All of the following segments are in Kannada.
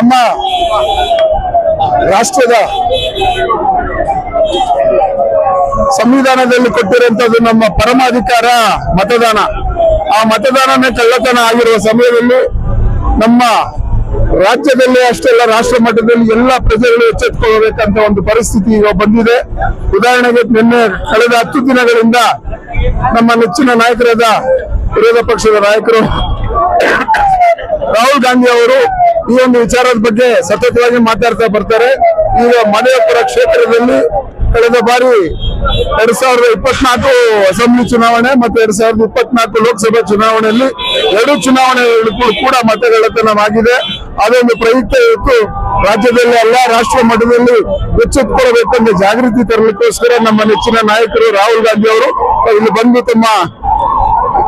ನಮ್ಮ ರಾಷ್ಟ್ರದ ಸಂವಿಧಾನದಲ್ಲಿ ಕೊಟ್ಟಿರುವಂತದ್ದು ನಮ್ಮ ಪರಮಾಧಿಕಾರ ಮತದಾನ. ಆ ಮತದಾನನೇ ಕಳ್ಳತನ ಆಗಿರುವ ಸಮಯದಲ್ಲಿ ನಮ್ಮ ರಾಜ್ಯದಲ್ಲಿ ಅಷ್ಟೆಲ್ಲ ರಾಷ್ಟ್ರ ಮಟ್ಟದಲ್ಲಿ ಎಲ್ಲ ಪ್ರಜೆಗಳು ಎಚ್ಚೆತ್ಕೊಳ್ಬೇಕಂತ ಒಂದು ಪರಿಸ್ಥಿತಿ ಈಗ ಬಂದಿದೆ. ಉದಾಹರಣೆಗೆ ನಿನ್ನೆ ಕಳೆದ ಹತ್ತು ದಿನಗಳಿಂದ ನಮ್ಮ ನೆಚ್ಚಿನ ನಾಯಕರಾದ ವಿರೋಧ ಪಕ್ಷದ ನಾಯಕರು ರಾಹುಲ್ ಗಾಂಧಿ ಅವರು ಈ ಒಂದು ವಿಚಾರದ ಬಗ್ಗೆ ಸತತವಾಗಿ ಮಾತಾಡ್ತಾ ಬರ್ತಾರೆ. ಈಗ ಮನೆಯಪುರ ಕ್ಷೇತ್ರದಲ್ಲಿ ಕಳೆದ ಬಾರಿ ಎರಡ್ ಸಾವಿರದ ಇಪ್ಪತ್ನಾಲ್ಕು ಅಸೆಂಬ್ಲಿ ಚುನಾವಣೆ ಮತ್ತು ಎರಡ್ ಸಾವಿರದ ಇಪ್ಪತ್ನಾಲ್ಕು ಲೋಕಸಭಾ ಚುನಾವಣೆಯಲ್ಲಿ ಎರಡು ಚುನಾವಣೆಗಳು ಕೂಡ ಮತಗಳತನವಾಗಿದೆ. ಅದೊಂದು ಪ್ರಯುಕ್ತ ಇವತ್ತು ರಾಜ್ಯದಲ್ಲಿ ಎಲ್ಲಾ ರಾಷ್ಟ್ರ ಮಟ್ಟದಲ್ಲಿ ಎಚ್ಚೆತ್ತುಕೊಳ್ಳಬೇಕೆಂದು ಜಾಗೃತಿ ತರಲಿಕ್ಕೋಸ್ಕರ ನಮ್ಮ ನೆಚ್ಚಿನ ನಾಯಕರು ರಾಹುಲ್ ಗಾಂಧಿ ಅವರು, ಇಲ್ಲಿ ಬಂದು ತಮ್ಮ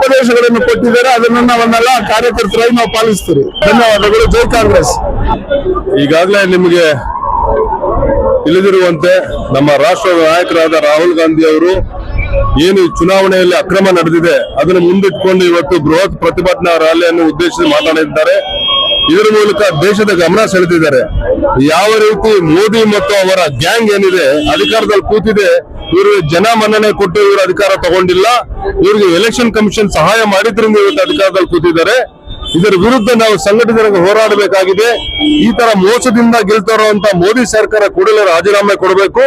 ಉಪದೇಶಗಳನ್ನು ಕೊಟ್ಟಿದ್ದಾರೆ, ಅದನ್ನ ನಾವನ್ನೆಲ್ಲ ಕಾರ್ಯಕರ್ತರಾಗಿ ನಾವು ಪಾಲಿಸ್ತೀರಿ. ಧನ್ಯವಾದಗಳು, ಜೈ ಕಾಂಗ್ರೆಸ್. ಈಗಾಗಲೇ ನಿಮಗೆ ತಿಳಿದಿರುವಂತೆ ನಮ್ಮ ರಾಷ್ಟ್ರದ ನಾಯಕರಾದ ರಾಹುಲ್ ಗಾಂಧಿ ಅವರು ಏನು ಚುನಾವಣೆಯಲ್ಲಿ ಅಕ್ರಮ ನಡೆದಿದೆ, ಅದನ್ನು ಮುಂದಿಟ್ಕೊಂಡು ಇವತ್ತು ಬೃಹತ್ ಪ್ರತಿಭಟನಾ ರ್ಯಾಲಿಯನ್ನು ಉದ್ದೇಶಿಸಿ ಮಾತನಾಡಿದ್ದಾರೆ. ಇದರ ಮೂಲಕ ದೇಶದ ಗಮನ ಸೆಳೆದಿದ್ದಾರೆ. ಯಾವ ರೀತಿ ಮೋದಿ ಮತ್ತು ಅವರ ಗ್ಯಾಂಗ್ ಏನಿದೆ, ಅಧಿಕಾರದಲ್ಲಿ ಕೂತಿದೆ ಇವರು ಜನ ಮನ್ನಣೆ ಕೊಟ್ಟು ಇವರು ಅಧಿಕಾರ ತಗೊಂಡಿಲ್ಲ. ಇವರಿಗೆ ಎಲೆಕ್ಷನ್ ಕಮಿಷನ್ ಸಹಾಯ ಮಾಡಿದ್ರಿಂದ ಇವತ್ತು ಅಧಿಕಾರದಲ್ಲಿ ಕೂತಿದ್ದಾರೆ. ಇದರ ವಿರುದ್ಧ ನಾವು ಸಂಘಟಿತರಾಗಿ ಹೋರಾಡಬೇಕಾಗಿದೆ. ಈ ತರ ಮೋಸದಿಂದ ಗೆಲ್ತಾ ಇರುವಂತ ಮೋದಿ ಸರ್ಕಾರ ಕೂಡಲೇ ರಾಜೀನಾಮೆ ಕೊಡಬೇಕು.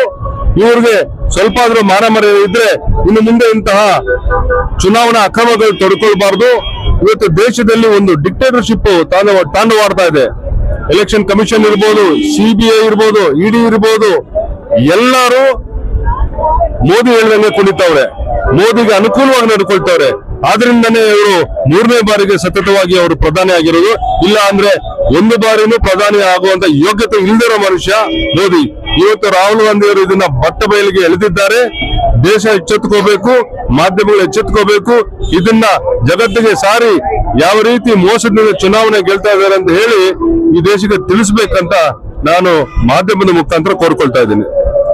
ಇವರಿಗೆ ಸ್ವಲ್ಪ ಆದ್ರೂ ಇದ್ರೆ ಇನ್ನು ಮುಂದೆ ಇಂತಹ ಚುನಾವಣಾ ಅಕ್ರಮಗಳು ತೊಡ್ಕೊಳ್ಬಾರ್ದು. ಇವತ್ತು ದೇಶದಲ್ಲಿ ಒಂದು ಡಿಕ್ಟೇಟರ್ಶಿಪ್ ತಾಂಡವ ತಾಂಡವಾಡ್ತಾ ಇದೆ. ಎಲೆಕ್ಷನ್ ಕಮಿಷನ್ ಇರ್ಬೋದು ಸಿಬಿಐ ಇರ್ಬೋದು ಇಡಿ ಇರ್ಬೋದು, ಎಲ್ಲರೂ ಮೋದಿ ಹೇಳ್ದಂಗೆ ಕುಣಿತವ್ರೆ ಮೋದಿಗೆ ಅನುಕೂಲವಾಗಿ ನಡ್ಕೊಳ್ತವ್ರೆ. ಆದ್ರಿಂದನೇ ಇವರು ಮೂರನೇ ಬಾರಿಗೆ ಸತತವಾಗಿ ಅವರು ಪ್ರಧಾನಿ ಆಗಿರೋದು. ಇಲ್ಲ ಅಂದ್ರೆ ಒಂದು ಬಾರಿನೂ ಪ್ರಧಾನಿ ಆಗುವಂತ ಯೋಗ್ಯತೆ ಇಲ್ದಿರೋ ಮನುಷ್ಯ ಮೋದಿ. ಇವತ್ತು ರಾಹುಲ್ ಗಾಂಧಿ ಅವರು ಇದನ್ನ ಬಟ್ಟ ಬಯಲಿಗೆ ಎಳೆದಿದ್ದಾರೆ. ದೇಶ ಎಚ್ಚೆತ್ಕೋಬೇಕು, ಮಾಧ್ಯಮಗಳು ಎಚ್ಚೆತ್ಕೋಬೇಕು. ಇದನ್ನ ಜಗತ್ತಿಗೆ ಸಾರಿ ಯಾವ ರೀತಿ ಮೋಸದಿಂದ ಚುನಾವಣೆ ಗೆಲ್ತಾ ಇದ್ದಾರೆ ಅಂತ ಹೇಳಿ ಈ ದೇಶಕ್ಕೆ ತಿಳಿಸ್ಬೇಕಂತ ನಾನು ಮಾಧ್ಯಮದ ಮುಖಾಂತರ ಕೋರ್ಕೊಳ್ತಾ ಇದ್ದೀನಿ.